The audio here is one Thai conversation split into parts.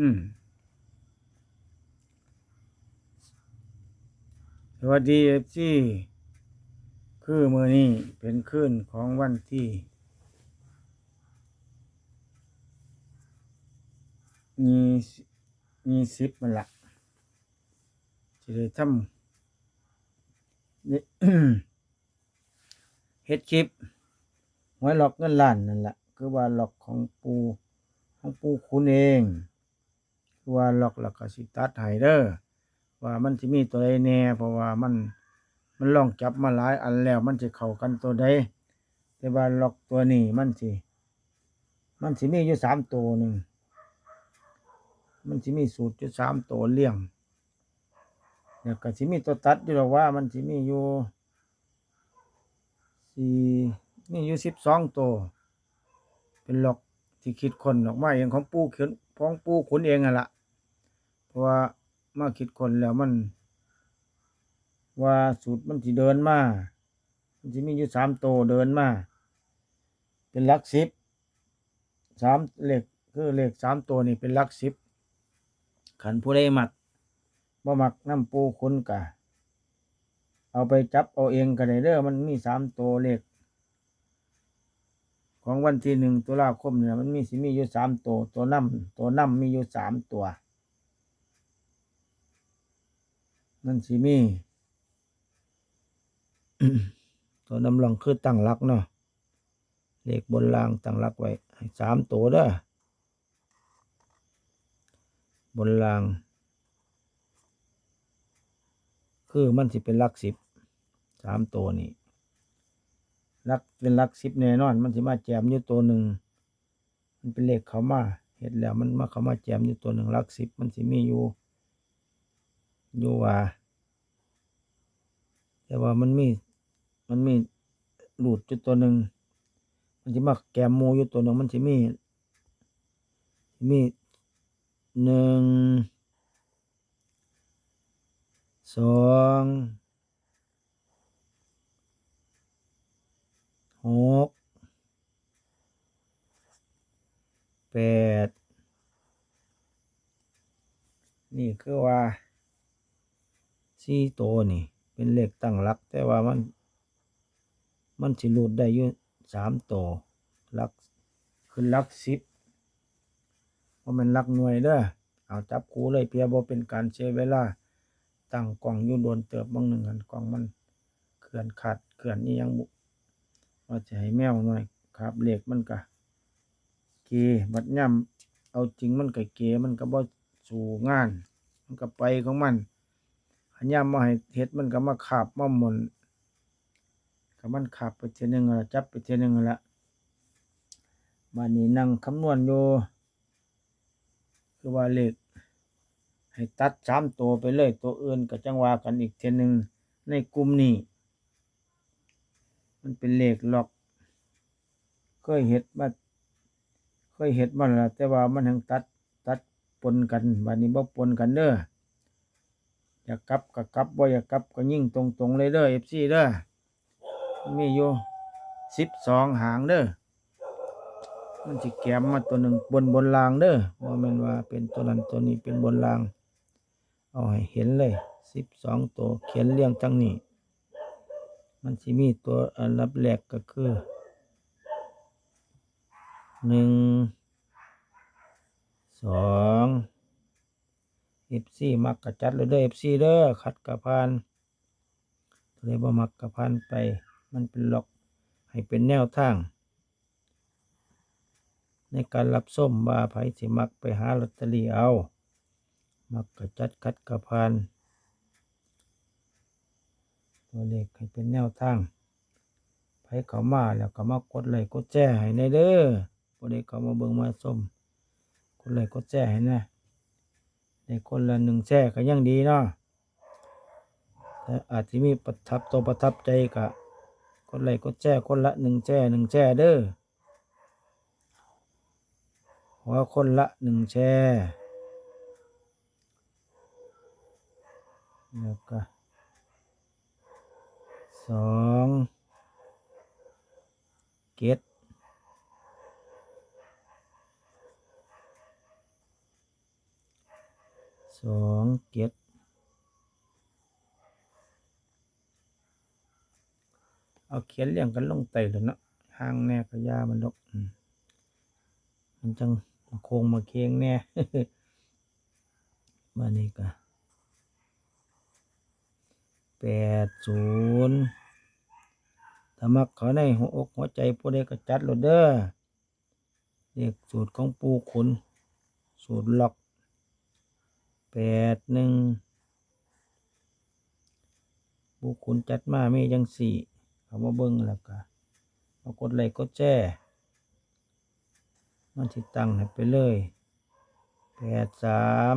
อืม สวัสดีเอฟซีคือมือนี้เป็นคืนของวันที่มีมีสิบมันละจะได้ทำเฮ็ดคลิปหวยหลอกเงินล้านนั่นแหละคือว่าหลอกของปูของปูคุณเอง ว่าหลอกแล้วก็สิตัดให้เด้อว่ามันสิมีตัวใดแน่เพราะว่ามันมันลองจับมาหลายอันแล้วมันจะเข้ากันตัวใดแต่ว่าหลอกตัวนี้มันสิมันสิมีอยู่สามตัวหนึ่งมันสิมีสูตรอยู่สามตัวเลี่ยงแล้วก็สิมีตัวตัดอยู่หรอว่ามันสิมีอยู่สี่มีอยู่สิบสองตัวเป็นหลอกที่คิดคนออกมาเองของปูเขียนของปูขุนเองอะล่ะ เพราะว่ามาคิดคนแล้วมัน ว่าสูตรมันที่เดินมามันจะมีอยู่สามตัวเดินมา เป็นลักสิบสามเลขคือเลขสามตัวนี่เป็นลักสิบขันผู้ใดหมักบ่มักน้ำปูขุนกะ เอาไปจับเอาเองก็ได้เด้อมันมีสามตัวเลขของวันที่หนึ่งตุลาคมเนี่ยมันมีสิมีอยู่สามตัวตัวน้ำตัวน้ำมีอยู่สามตัว มันสิมีตัวนำรองคือตั้งรักเนาะเลขบนรางตั้งรักไว้สามตัวเด้อบนราง คือมันสิเป็นลักสิบสามตัวนี่ลักเป็นลักสิบแน่นอน มันสิมาแจมอยู่ตัวหนึ่งมันเป็นเลขเขามาเห็ดแล้วมันมาเขามาแจมอยู่ตัวหนึ่งลักสิบมันสิมีอยู่ อยู่ว่า แต่ว่ามันมี มันมีหลุดอยู่ตัวหนึ่งมันสิมาแกมหมูอยู่ตัวหนึ่งมันสิมี มีหนึ่ง สองหกแปดนี่คือว่า สี่ตัวนี่ เป็นเลขตั้งหลัก แต่ว่ามัน มันสิรูดได้อยู่สามตัวหลักคือหลักสิบว่ามันหลักหน่วยเด้อเอาจับคูเลยเพียบ่เป็นการเสียเวลา ตั้งกล่องยู่โดนเติบบางหนึ่งอันกล่องมันเขื่อนขาดเขื่อนนี่ยังบุว่าจะให้แมวหน่อยครับเหล็กมันก็เกบัดย่ำเอาจริงมันก็เกมันก็บ่สู่งาน มันก็ไปของมัน ขันย่ำมาให้เฮ็ดมันก็มาขาบมาหมนก็มันขาบไปเทียนึงละจับไปเทียนึงละบ้านนี้นั่งคำนวณอยู่คือว่าเลขให้ตัดสามตัวไปเลยตัวอื่นก็จังหว่ากันอีกเทยนึงในกลุ่มนี้ มันเป็นเลขล็อกเคยเห็ดมาเคยเห็ดมาแล้วแต่ว่ามันทั้งตัดตัดปนกันบัดนี้บ่ปนกันเด้อ อยากกลับก็กลับบ่อยากกลับก็ยิ่งตรงๆเลยเด้อเอฟซีเด้อมีอยู่สิบสองหางเด้อมันสิแกมมาตัวหนึ่งบนบนรางเด้อว่ามันว่าเป็นตัวนั้นตัวนี้เป็นบนราง เอาให้เห็นเลยสิบสองตัวเขียนเรียงจังนี้ มันสิมีตัวอันับแรกก็คือหนึ่งสอง เอฟซีมักกระจัดเลยเด้อเอฟซีเด้อขัดกระพานเลยบ่มักกระพานไป มันเป็นล็อกให้เป็นแนวทาง ในการรับส้มว่าไผสิมักไปหาลอตเตอรี่เอา มักกระจัดคัดกระพานตัวเลขให้เป็นแนวทางไผเขามาแล้วก็มากดไลค์กดแจ้ให้ในเด้อบ่ได้เขามาเบิ่งมาส้มกดไลค์กดแจ้ให้นะ ในคนละหนึ่งแจ้ก็ยังดีเนาะแต่อาจจะมีประทับตัวประทับใจกะกดไลค์กดแจ้คนละหนึ่งแจ้หนึ่งแจ้เด้อหัวคนละหนึ่งแช่แล้วก็สองเกต สองเจ็ดเอาเขียนเรียงกันลงไต่เลยเนาะห่างแน่ก็ยามันดอกมันจังมาโคงมาเคียงแน่มานี่ก็แปดศูนย์ถ้ามักขาในหัวอกหัวใจผู้ใดก็จัดโลดเด้อเรียกสูตรของปูขุนสูตรหลอก แปดหนึ่งปูขุนจัดมามีจังสี่เขามาเบิ้งแล้วก็มากดไลค์กดแจ้มันสิตั้งให้ไปเลยแปดสาม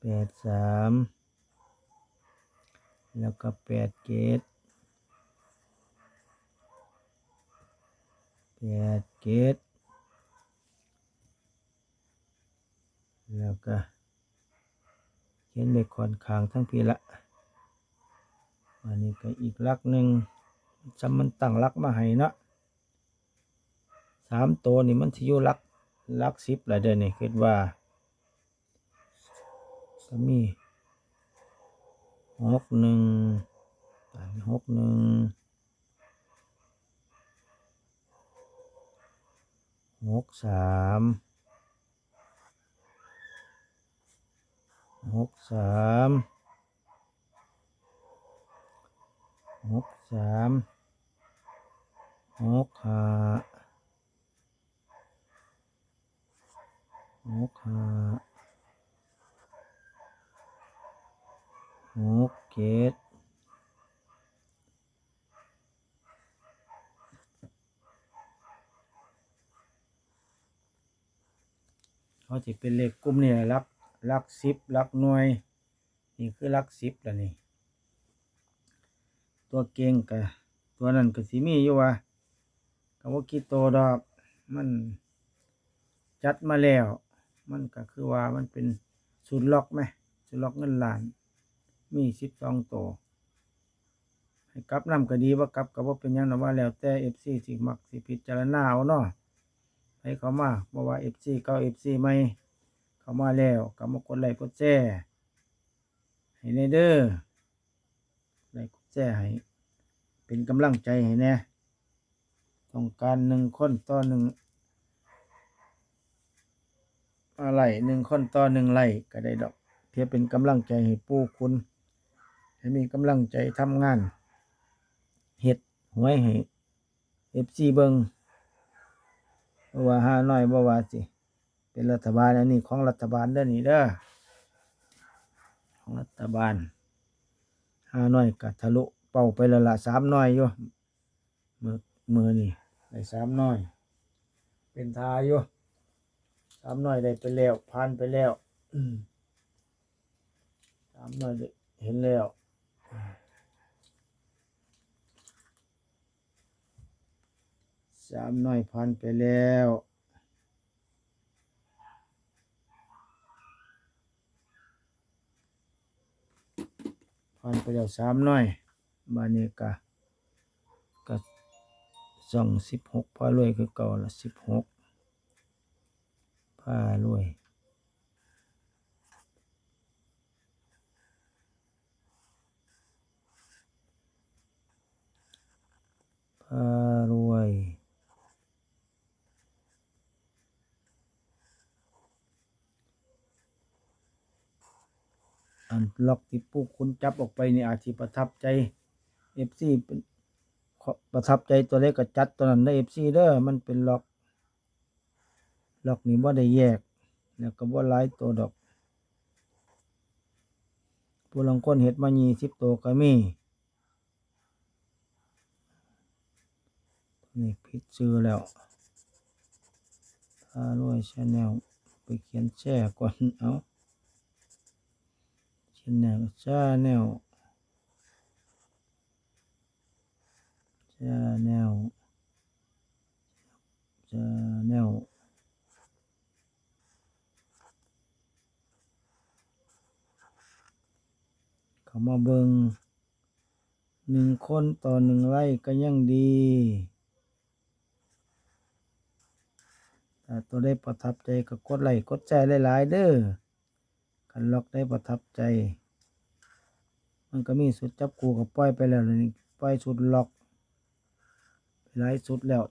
แปดสามแล้วก็แปดเจ็ดแปดเจ็ด แล้วก็เขียนเลขคอนคางทั้งพีละอันนี้ก็อีกลักหนึ่งจำมันตั้งลักมาให้นะสามตัวนี่มันที่อยู่ลักลักสิบหละเดี๋ยวนี้คิดว่าก็มีหกหนึ่งอันนี้หกหนึ่งหกสาม หกสามหกสามหกห้าหกห้าหกเจ็ดเขาจะเป็นเลขกลุ่มนี่แห ลักสิบลักหน่วย นี่คือลักสิบแล้วนี่ตัวเก่งกับตัวนั้นก็สิมีอยู่ว่าก็ว่ากี่โตวดอกมันจัดมาแล้ว มันก็คือว่ามันเป็นสูตรล็อกไหมสูตรล็อกเงินล้าน มีสิบสองตัวให้กลับนำก็ดีว่ากลับก็บ่าเป็นยังนะว่าแล้วแต่เอฟซีสิมักสิพิจารณาเอาเนาะให้เขามาบ่ว่าเอฟซีเก่าเอฟซีใหม่ เขามาแล้วก็มากดไลค์กดแชร์ให้ในเด้อไลค์กดแชร์ให้เป็นกำลังใจให้แน่ต้องการหนึ่งคนต่อหนึ่งอะไรหนึ่งคนต่อหนึ่งไลค์ก็ได้ดอกเพื่อเป็นกำลังใจให้ปู่คุณ ให้มีกำลังใจทำงานเฮ็ดหวยให้เอฟซีเบิงเพราะว่าห้าน้อยบ่ว่าสิ เป็นรัฐบาลอันนี้ของรัฐบาลเด้อนี่เด้อของรัฐบาลห้าน้อยก็ทะลุเป้าไปล้วละสามน้อยอยู่มือมือนี่ได้สามน้อย เป็นทาอยู่สามน้อยได้ไปแล้วผ่านไปแล้วสามหน่อยเห็นแล้วสามหน่อยพันไปแล้ว พันไปแล้วสามหน่อยบานีกะกะสองสิบหกพารวยคือเก่าละสิบหกพารวยพารวย อันล็อกที่ปุ๊คุณจับออกไปนี่อาจจะประทับใจเอฟซีเป็นประทับใจตัวเล็กก็จัดตัวนั้นได้เอฟซีเด้อมันเป็นล็อก ล็อกนี่ว่าได้แยก แล้วก็ว่าหลายตัวดอกผู้ลังคนเห็ดมายีสิบตัวก็มีนี่พิดซื้อแล้วพารวยชาแนลไปเขียนแช่ก่อนเอา ชาแนลชาแนลชาแนลชาแนลเขามาเบิงหนึ่งคนต่อหนึ่งไร่ก็ยังดีถ้ถ้าตัวได้ประทับใจก็กดไลค์กดแชร์หลาย ๆ เด้อ คันล็อกได้ประทับใจ มันก็มีสุดจับกูกับปล่อยไปแล้วนี่ปล่อยสุดล็อกไปหลายสุดแล้ว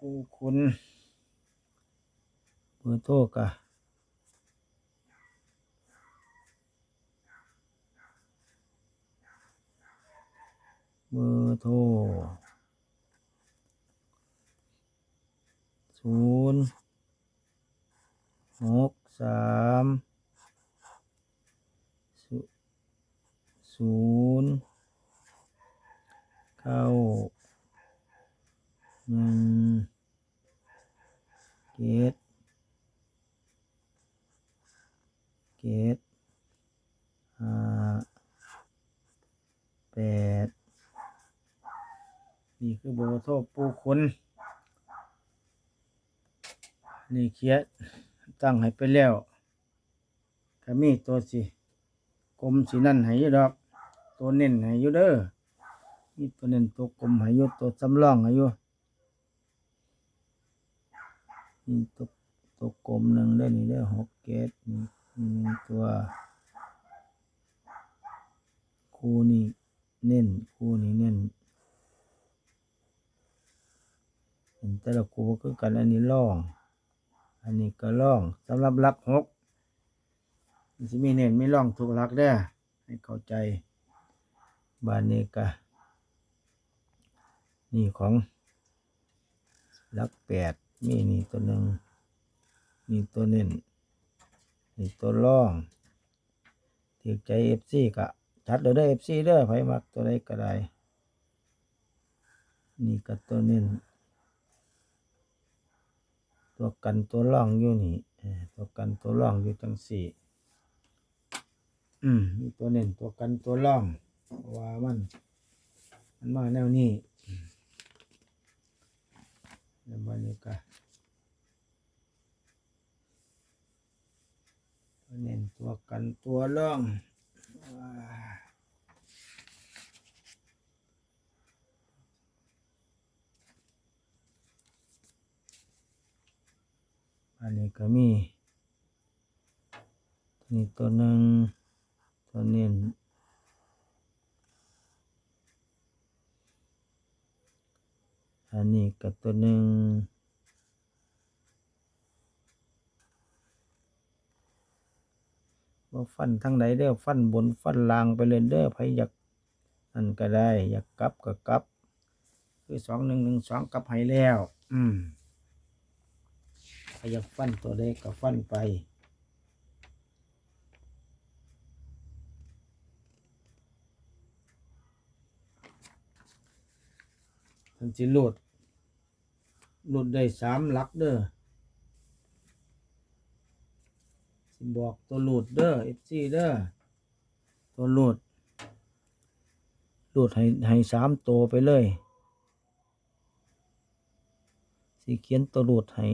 กูคุณเบอร์โทรกะเบอร์โทรศูนย์หก สามศูนย์เก้าหนึ่งเกตเกตห้าแปดนี่คือเบอร์โทรปูคุณนี่เขียน ตั้งให้ไปแล้วก็มีตัวสิกลมสีนั่นให้ยูดอก ตัวเน้นให้ยูเด้อมีตัวเน้นตัวกลมให้ยูตัวสำรองให้ยูนี่ตัวตัวกลมหนึ่งได้อนี่ได้หกเกตนี่นี่ตัวคู่นี่เน้นคู่นี่เน้นแต่ละคู่คือกันอันนี้ล่อง อันนี้ก็ล่องสำหรับลักหกมันจะมีเน้นมีล่องถูกลักเด้ให้เข้าใจบานนี้ก็นี่ของลักแปดมีนี่ตัวหนึ่งมีตัวเน้นนี่ตัวล่องถือใจเอฟซีก็ชัดเลยเด้เอฟซีเด้อไผมักตัวใดก็ได้นี่ก็ตัวเน้น ตัวกันตัวร่องอยู่นี่ตัวกันตัวร่องอยู่จังสี่อืมมีตัวเน้นตัวกันตัวร่องเพราว่ามัน มันมาแนวนี้อืมแล้วบัดนี้ก็ตัวเน้นตัวกันตัวร่อง อันนี้ก็มี ตัวนี้ตัวหนึ่งตัวเน้อันนี้ก็ตัวหนึ่งว่าฟันทั้งไหนเด้อฟันบนฟันล่างไปเลยเด้อใครอยากอันก็ได้ อยากกลับก็กลับ คือสองหนึ่งหนึ่งสองกลับให้แล้ว อืม ใครอยากฟันตัวใดก็ฟันไปมันสิหลุดหลุดได้สามหลักเด้อสิบอกตัวหลุดเด้อเอฟซีเด้อตัวหลุดหลุดให้ให้สามตัวไปเลย สิเขียนตัวหลุดให้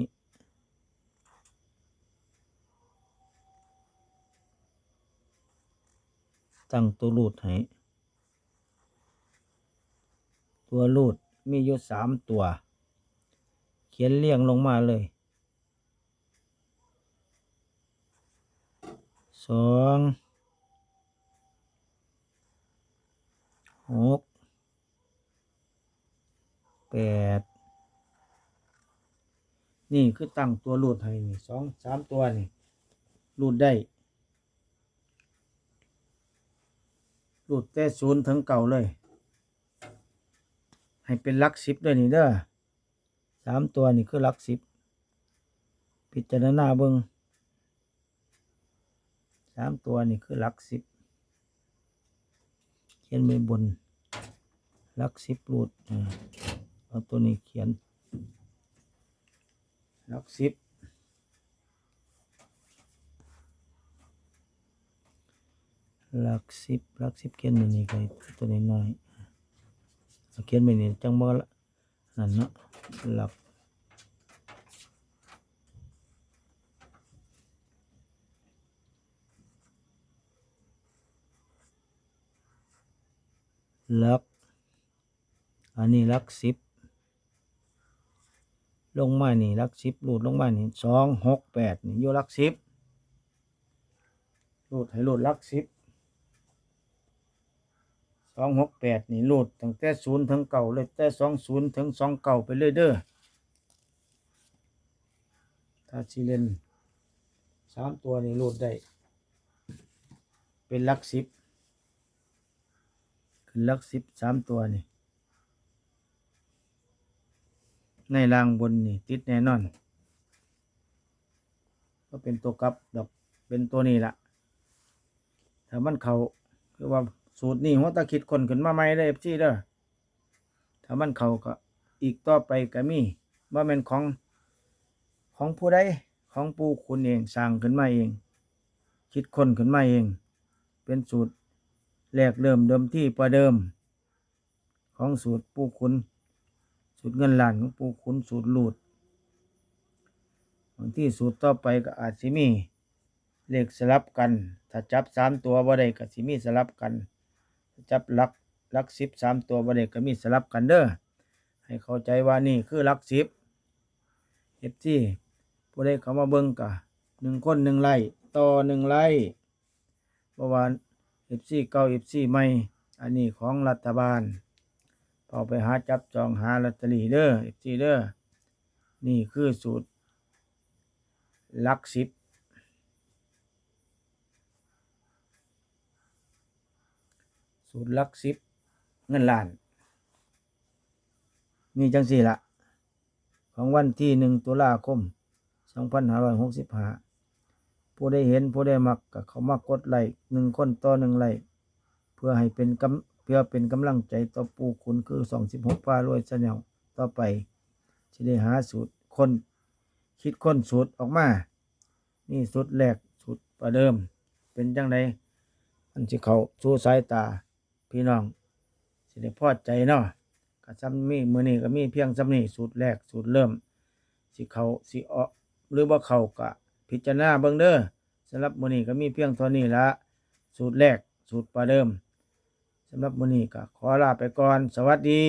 ตั้งตัวหลุดให้ ตัวรูดมีอยู่สามตัว เขียนเรียงลงมาเลยสองหกแปดนี่คือตั้งตัวรูดให้นี่สองสามตัวนี่รูดได้ รูดแต่ศูนย์ถึงเก่าเลย ให้เป็นลักสิบด้วยนี่เด้อสามตัวนี่คือลักสิบ พิจารณาเบิงสามตัวนี่คือลักสิบเขียนไว้บนลักสิบรูดอ่าเอาตัวนี้เขียนลักสิบ หลักสิบหลักสิบเขียนนี่นี่ก็ตัวนี้น้อยเขียนไปนี่จังบ่ละนั่นเนาะหลักหลัก อันนี้หลักสิบ ลงมานี่ลักสิบรูดลงมานี่สองหกแปดนี่อยู่ลักสิบรูดให้รูดลักสิบ สองหกแปดนี่รูดตั้งแต่ศูนย์ถึงเก่าเลยแต่สองศูนย์ถึงสองเก่าไปเลยเด้อถ้าสิเลนสามตัวนี่รูดได้ เป็นลักสิบขึ้นลักสิบสามตัวนี่ในรางบนนี่ติดแน่นอน ก็เป็นตัวกลับดอกเป็นตัวนี้ละถ้ามันเขาคือว่า สูตรนี้หัวตาคิดคนขึ้นมาใหม่ได้พี่เด้อถ้ามันเขาก็อีกต่อไปก็มีว่าเป็นของของผู้ใดของปู่คุณเองสร้างขึ้นมาเอง คิดคนขึ้นมาเอง เป็นสูตรแรกเริ่มเดิมที่ประเดิม ของสูตรปู่คุณ สูตรเงินล้านของปู่ขุนสูตรหลูดบางที่สูตรต่อไปก็อาจสิมีเลขสลับกัน ถ้าจับสามตัวบ่ได้ก็สิมีสลับกัน จับลักลักสิบสามตัวบ่ได้ก็มีสลับกันเด้อให้เข้าใจว่านี่คือลักสิบเอฟซีผู้ใดเขามาเบิ่งกะหนึ่งคนหนึ่งไร่ต่อหนึ่งไร่เพราะว่าเอฟซีเก่าเอฟซีใหม่ อันนี้ของรัฐบาลเอาไปหาจับจองหาลอตเตอรี่เด้อเอฟซีเด้อนี่คือสูตรลักสิบ สูตรลักสิบเงินล้านนี่จังสี่ละของวันที่หนึ่งตุลาคมสองพันห้าร้อยหกสิบห้าผู้ได้เห็นผู้ได้มักก็เขามากดไลค์หนึ่งคนต่อหนึ่งไลค์เพื่อให้เป็นกำเพื่อเป็นกำลังใจต่อปูคุณคือสองสิบหกปลารวยเสนวต่อไปจะได้หาสูตรคนคิดค้นสูตรออกมา นี่สูตรแรกสูตรประเดิม เป็นจังไดมันสิเขาสู่สายตา พี่น้องสิได้พอใจเนาะก็ซ้ำมีมือนี้ก็มีเพียงซ้ำนี้สูตรแรกสูตรเริ่ม สิเขาสิออกหรือว่าเขากะพิจารณาเบิ้งเด้อสำหรับมือนี้ก็มีเพียงเท่านี้ละสูตรแรกสูตรประเดิมสำหรับมือนี้ก็ขอลาไปก่อน สวัสดี